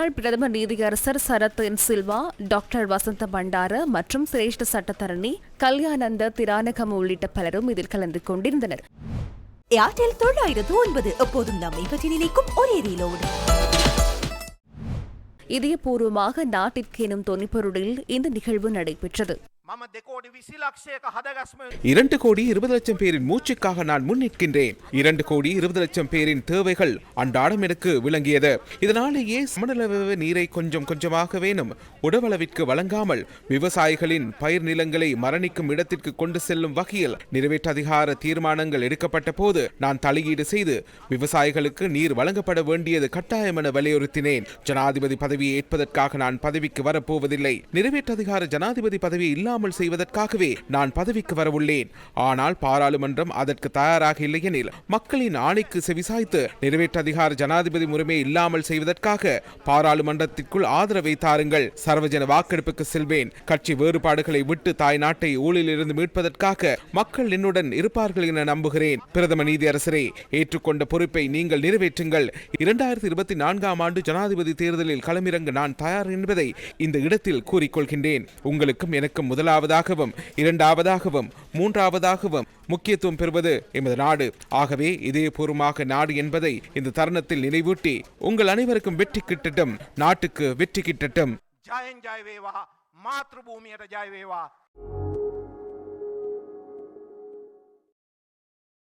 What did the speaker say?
முன்னாள் பிரதம நீதியரசர் சரத் என் சில்வா டாக்டர் வசந்த பண்டார மற்றும் சிரேஷ்ட சட்டத்தரணி கல்யாணந்த திரானகம் உள்ளிட்ட பலரும் இதில் கலந்து கொண்டிருந்தனர். ஏர்டெல் தொள்ளாயிரத்து ஒன்பது. எப்போதும் நம்மை பற்றி நினைக்கும் ஒரே ரீலோடு. இதயபூர்வமாக நாட்டிற்கு எனும் தொனிப்பொருளில் இந்த நிகழ்வு நடைபெற்றது. இரண்டு கோடி இருபது லட்சம் பேரின் மூச்சுக்காக நான் முன் இரண்டு கோடி இருபது லட்சம் பேரின் தேவைகள் அன்றாடம் எனக்கு விளங்கியது. இதனாலேயே சமநலவ நீரை கொஞ்சம் கொஞ்சமாக வேணும். உடவளவிற்கு வழங்காமல் விவசாயிகளின் பயிர் நிலங்களை மரணிக்கும் இடத்திற்கு கொண்டு செல்லும் வகையில் நிறைவேற்ற அதிகார தீர்மானங்கள் எடுக்கப்பட்ட போது நான் தலையீடு செய்து விவசாயிகளுக்கு நீர் வழங்கப்பட வேண்டியது கட்டாயம் என வலியுறுத்தினேன். ஜனாதிபதி பதவியை ஏற்பதற்காக நான் பதவிக்கு வரப்போவதில்லை. நிறைவேற்ற அதிகார ஜனாதிபதி பதவி இல்லாமல் செய்வதற்காகவே நான் பதவிக்கு வரவுள்ளேன். ஆனால் பாராளுமன்றம் அதற்கு தயாராக இல்லையெனில் மக்களின் ஆணைக்கு செவிசாய்த்து நிறைவேற்ற அதிகார ஜனாதிபதி முறைமை இல்லாமல் செய்வதற்காக பாராளுமன்றத்திற்குள் ஆதரவை தாருங்கள். சர்வஜன வாக்கெடுப்புக்கு செல்வேன். கட்சி வேறுபாடுகளை விட்டு தாய் நாட்டை ஊழலிலிருந்து மீட்பதற்காக மக்கள் என்னுடன் இருப்பார்கள் என நம்புகிறேன். பிரதம நீதியரசரே ஏற்றுக்கொண்ட பொறுப்பை நீங்கள் நிறைவேற்றுங்கள். இரண்டாயிரத்தி இருபத்தி நான்காம் ஆண்டு ஜனாதிபதி தேர்தலில் களமிறங்க நான் தயார் என்பதை இந்த இடத்தில் கூறிக்கொள்கின்றேன். உங்களுக்கும் எனக்கும் முதலாவதாகவும் இரண்டாவதாகவும் மூன்றாவதாகவும் முக்கியத்துவம் பெறுவது எமது நாடு. ஆகவே இதயபூர்வமாக நாடு என்பதை இந்த தருணத்தில் நினைவூட்டி உங்கள் அனைவருக்கும் வெற்றி கிட்டட்டும் நாட்டுக்கு வெற்றி கிட்டட்டும். ஜாயன் ஜாய் வேவா மாத்ருபூமியட ஜாய் வேவா.